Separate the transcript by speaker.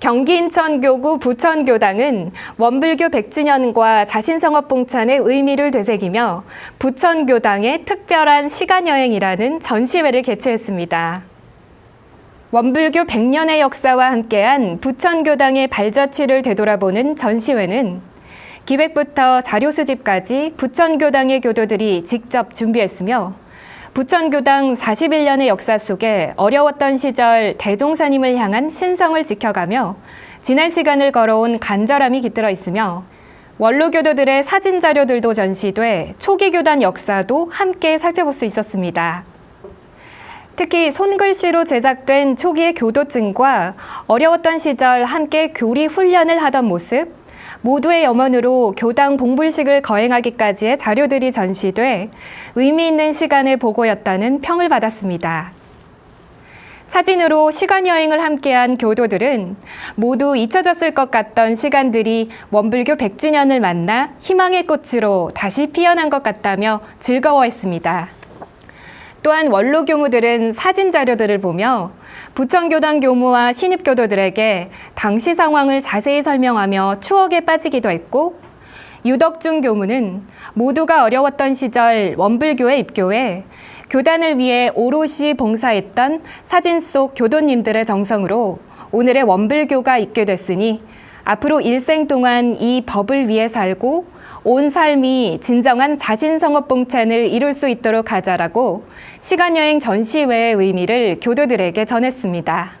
Speaker 1: 경기 인천교구 부천교당은 원불교 100주년과 자신성업 봉찬의 의미를 되새기며 부천교당의 특별한 시간여행이라는 전시회를 개최했습니다. 원불교 100년의 역사와 함께한 부천교당의 발자취를 되돌아보는 전시회는 기획부터 자료 수집까지 부천교당의 교도들이 직접 준비했으며 부천교당 41년의 역사 속에 어려웠던 시절 대종사님을 향한 신성을 지켜가며 지난 시간을 걸어온 간절함이 깃들어 있으며 원로교도들의 사진 자료들도 전시돼 초기 교단 역사도 함께 살펴볼 수 있었습니다. 특히 손글씨로 제작된 초기의 교도증과 어려웠던 시절 함께 교리 훈련을 하던 모습, 모두의 염원으로 교당 봉불식을 거행하기까지의 자료들이 전시돼 의미 있는 시간의 보고였다는 평을 받았습니다. 사진으로 시간 여행을 함께한 교도들은 모두 잊혀졌을 것 같던 시간들이 원불교 100주년을 만나 희망의 꽃으로 다시 피어난 것 같다며 즐거워했습니다. 또한 원로 교무들은 사진 자료들을 보며 부천교당 교무와 신입교도들에게 당시 상황을 자세히 설명하며 추억에 빠지기도 했고 유덕중 교무는 모두가 어려웠던 시절 원불교에 입교해 교단을 위해 오롯이 봉사했던 사진 속 교도님들의 정성으로 오늘의 원불교가 있게 됐으니 앞으로 일생 동안 이 법을 위해 살고 온 삶이 진정한 자신성업 봉찬을 이룰 수 있도록 하자라고 시간여행 전시회의 의미를 교도들에게 전했습니다.